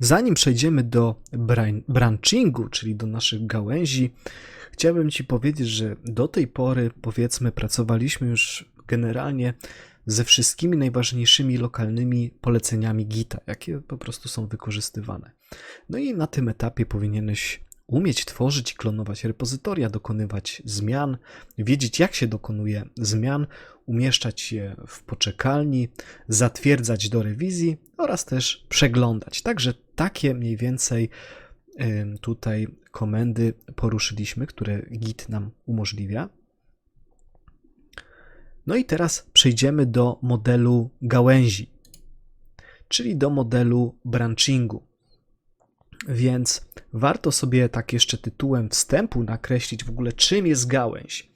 Zanim przejdziemy do bran- branchingu, czyli do naszych gałęzi, chciałbym Ci powiedzieć, że do tej pory, powiedzmy, pracowaliśmy już generalnie ze wszystkimi najważniejszymi lokalnymi poleceniami Gita, jakie po prostu są wykorzystywane. No i na tym etapie powinieneś umieć tworzyć i klonować repozytoria, dokonywać zmian, wiedzieć jak się dokonuje zmian, umieszczać je w poczekalni, zatwierdzać do rewizji oraz też przeglądać. Także takie mniej więcej tutaj komendy poruszyliśmy, które Git nam umożliwia. No i teraz przejdziemy do modelu gałęzi, czyli do modelu branchingu. Więc warto sobie tak jeszcze tytułem wstępu nakreślić w ogóle, czym jest gałęź.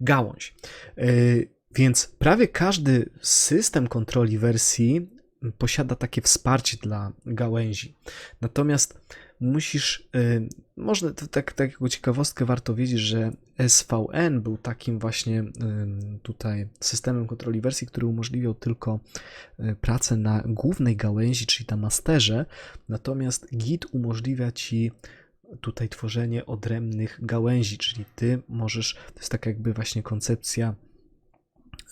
Gałąź. Yy, Więc prawie każdy system kontroli wersji posiada takie wsparcie dla gałęzi. Natomiast musisz, yy, można tak, tak jako ciekawostkę warto wiedzieć, że SVN był takim właśnie yy, tutaj systemem kontroli wersji, który umożliwiał tylko yy, pracę na głównej gałęzi, czyli na masterze, natomiast Git umożliwia ci tutaj tworzenie odrębnych gałęzi, czyli ty możesz, to jest tak jakby właśnie koncepcja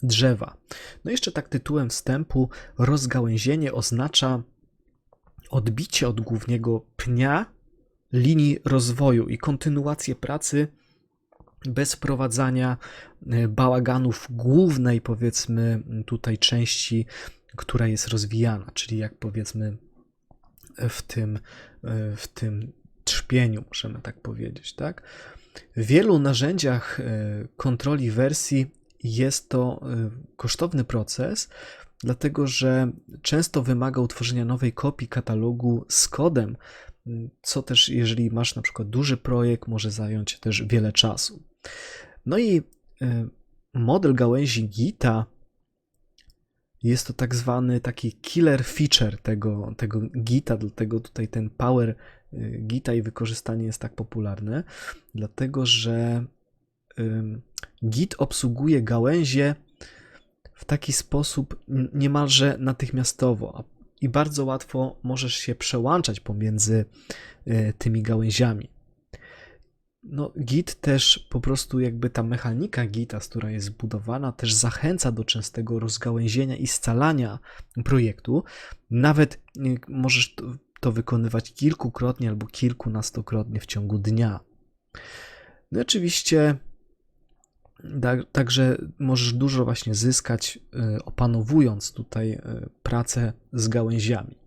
drzewa. No jeszcze tak tytułem wstępu, rozgałęzienie oznacza odbicie od głównego pnia linii rozwoju i kontynuację pracy bez wprowadzania e, bałaganów głównej, powiedzmy, tutaj części, która jest rozwijana, czyli jak powiedzmy w tym, e, w tym trzpieniu, możemy tak powiedzieć, tak? W wielu narzędziach e, kontroli wersji jest to e, kosztowny proces, dlatego że często wymaga utworzenia nowej kopii katalogu z kodem, co też, jeżeli masz na przykład duży projekt, może zająć też wiele czasu. No i e, model gałęzi Gita jest to tak zwany taki killer feature tego, tego Gita, dlatego tutaj ten power y, Gita i wykorzystanie jest tak popularne, dlatego że Git obsługuje gałęzie w taki sposób niemalże natychmiastowo i bardzo łatwo możesz się przełączać pomiędzy y, tymi gałęziami. No, Git też po prostu jakby ta mechanika Gita, z która jest zbudowana, też zachęca do częstego rozgałęzienia i scalania projektu. Nawet y, możesz to, wykonywać kilkukrotnie albo kilkunastokrotnie w ciągu dnia. No i oczywiście także możesz dużo właśnie zyskać, y, opanowując tutaj y, pracę z gałęziami.